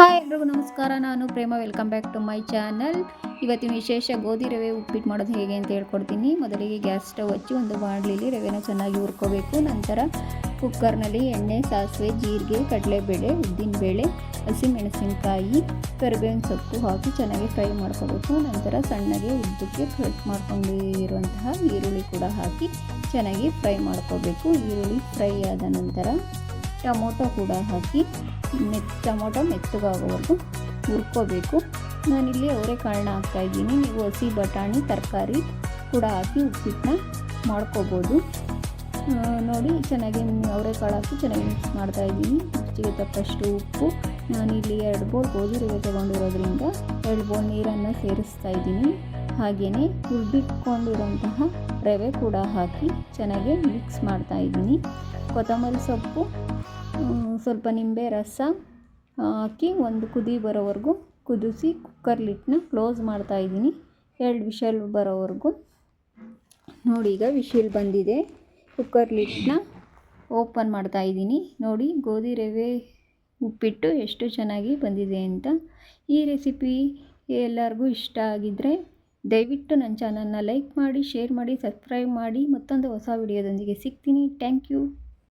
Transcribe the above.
Hi ಎಲ್ರಿಗೂ ನಮಸ್ಕಾರ, ನಾನು Prema. Welcome back to my channel ಇವತ್ತಿನ ವಿಶೇಷ ಗೋಧಿ ರವೆ ಉಪ್ಪಿಟ್ಟು ಮಾಡೋದು ಹೇಗೆ ಅಂತ ಹೇಳ್ಕೊಡ್ತೀನಿ. ಮೊದಲಿಗೆ ಗ್ಯಾಸ್ ಸ್ಟವ್ ಹಚ್ಚಿ ಒಂದು ಬಾಣಲಿಲಿ ರವೆನ ಚೆನ್ನಾಗಿ ಹುರ್ಕೋಬೇಕು. ನಂತರ ಕುಕ್ಕರ್ನಲ್ಲಿ ಎಣ್ಣೆ, ಸಾಸಿವೆ, ಜೀರಿಗೆ, ಕಡಲೆಬೇಳೆ ಉದ್ದಿನಬೇಳೆ ಹಸಿಮೆಣಸಿನಕಾಯಿ, ಕರಿಬೇವಿನ ಸೊಪ್ಪು ಹಾಕಿ ಚೆನ್ನಾಗಿ ಫ್ರೈ ಮಾಡ್ಕೋಬೇಕು. ನಂತರ ಸಣ್ಣಗೆ ಉದ್ದಕ್ಕೆ ಕಟ್ ಮಾಡ್ಕೊಂಡಿರುವಂತಹ ಈರುಳ್ಳಿ ಕೂಡ ಹಾಕಿ ಚೆನ್ನಾಗಿ ಫ್ರೈ ಮಾಡ್ಕೋಬೇಕು. ಈರುಳ್ಳಿ ಫ್ರೈ ಆದ ನಂತರ ಟೊಮೊಟೊ ಕೂಡ ಹಾಕಿ ಮೆತ್, ಟೊಮೊಟೊ ಮೆತ್ತಗಾಗೋವರೆಗೂ ಹುರ್ಕೋಬೇಕು. ನಾನಿಲ್ಲಿ ಅವರೆಕಾಳನ್ನ ಹಾಕ್ತಾಯಿದ್ದೀನಿ ನೀವು ಹಸಿ ಬಟಾಣಿ, ತರಕಾರಿ ಕೂಡ ಹಾಕಿ ಉಪ್ಪಿಟ್ಟನ್ನ ಮಾಡ್ಕೋಬೋದು. ನೋಡಿ, ಚೆನ್ನಾಗಿ ಅವರೆಕಾಳು ಹಾಕಿ ಚೆನ್ನಾಗಿ ಮಿಕ್ಸ್ ಮಾಡ್ತಾಯಿದ್ದೀನಿ ರುಚಿಗೆ ತಕ್ಕಷ್ಟು ಉಪ್ಪು. ನಾನಿಲ್ಲಿ ಎರಡು ಬೋಲ್ ಗೋಧಿ ರವೆ ತೊಗೊಂಡಿರೋದ್ರಿಂದ ಎರಡು ಬೋಲ್ ನೀರನ್ನು ಸೇರಿಸ್ತಾ ಇದ್ದೀನಿ. ಹಾಗೆಯೇ ಹುರಿದಿಟ್ಕೊಂಡಿರೋಂತಹ ರವೆ ಕೂಡ ಹಾಕಿ ಚೆನ್ನಾಗಿ ಮಿಕ್ಸ್ ಮಾಡ್ತಾ ಇದ್ದೀನಿ. ಕೊತ್ತಂಬರಿ ಸೊಪ್ಪು. ಸ್ವಲ್ಪ ನಿಂಬೆ ರಸ ಹಾಕಿ ಒಂದು ಕುದಿ ಬರೋವರೆಗೂ ಕುದಿಸಿ ಕುಕ್ಕರ್ ಲಿಟ್ನ ಕ್ಲೋಸ್ ಮಾಡ್ತಾ ಇದ್ದೀನಿ. ಎರಡು ವಿಷಲ್ ಬರೋವರೆಗೂ. ನೋಡಿ, ಈಗ ವಿಷಲ್ ಬಂದಿದೆ. ಕುಕ್ಕರ್ ಓಪನ್ ಮಾಡ್ತಾ ಇದ್ದೀನಿ. ನೋಡಿ, ಗೋಧಿ ರವೆ ಉಪ್ಪಿಟ್ಟು ಎಷ್ಟು ಚೆನ್ನಾಗಿ ಬಂದಿದೆ ಅಂತ. ಈ ರೆಸಿಪಿ ಎಲ್ಲರಿಗೂ ಇಷ್ಟ ಆಗಿದ್ದರೆ ದಯವಿಟ್ಟು ನನ್ನ ಚಾನಲ್ನ ಲೈಕ್ ಮಾಡಿ, ಶೇರ್ ಮಾಡಿ, ಸಬ್ಸ್ಕ್ರೈಬ್ ಮಾಡಿ. ಮತ್ತೊಂದು ಹೊಸ ವಿಡಿಯೋದೊಂದಿಗೆ ಸಿಗ್ತೀನಿ. Thank you.